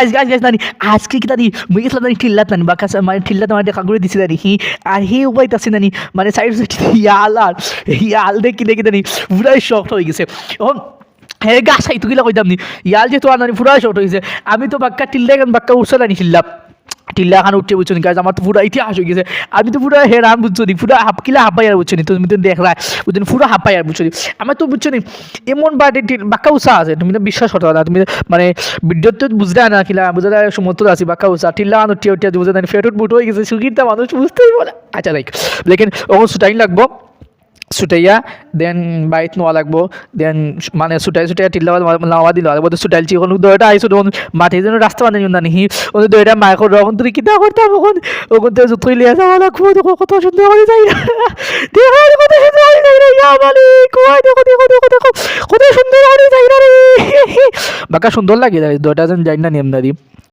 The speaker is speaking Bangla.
আজ গাছ গাছ নানি আজকে কি দাদি মুই গেছিলাম নানি ঠিল্লাত নানি বাকা মানে ঠিল্লাত আমার দেখা করে দিছি নানি হি আর হে উপায় আছে নানি। মানে সাইড সাইড ইয়াল আর ইয়াল দেখি দেখি নানি পুরাই শক্ত হয়ে গেছে। এখন হে গা সাই তুকিলা কইতাম নি? ইয়াল যে তো নানি পুরাই শক্ত হয়ে গেছে। আমি তো বাক্কা টিল্লা গান বাক্কা উঠছে নানি ঠিল্লাপ টিল্লা খান উঠছে বুঝছ নি গাছ আমার তো পুরো ইতিহাস হয়ে গেছে আমি তো পুরো হেরান বুঝছ নি পুরো হাফ কিলা হাফাই আর বুঝছ নি তুমি তো দেখ বুঝছ নি পুরো হাফাই আর বুঝছ নি আমার তো বুঝছ নি এমন বাড়ি বাক্কা উষা আছে তুমি তো বিশ্বাস করতে না তুমি মানে ভিডিও তো বুঝতে না কিলা বুঝতে সমর্থ আছি বাক্কা উষা টিল্লা খান উঠিয়ে উঠিয়ে বুঝতে না ফেটুট মুট হয়ে গেছে সুগিরটা মানুষ বুঝতেই বলে আচ্ছা লাইক লেকিন ওখানে টাইম লাগবো ছুটাইয়া দেন বাইত নোয়া লাগবো দেন মানে ছুটাই ছুটাই টিল্লা নাওয়া দিল আর বোধহয় ছুটাইছি ওখানে দইটা আইসো তখন মাঠে যেন রাস্তা বানাই না নিহি ওখানে দইটা মায়ের করে ওখান তুই কিতা করতাম ওখান ওখান থেকে জুতোই লিয়ে যাওয়া লাগবো কত সুন্দর করে যাই দেখো কত সুন্দর করে যাই না ইয়া মালিক ওই দেখো দেখো দেখো দেখো কত সুন্দর করে যাই রে বাকা সুন্দর লাগে দইটা যেন যাই না নিয়ম না দি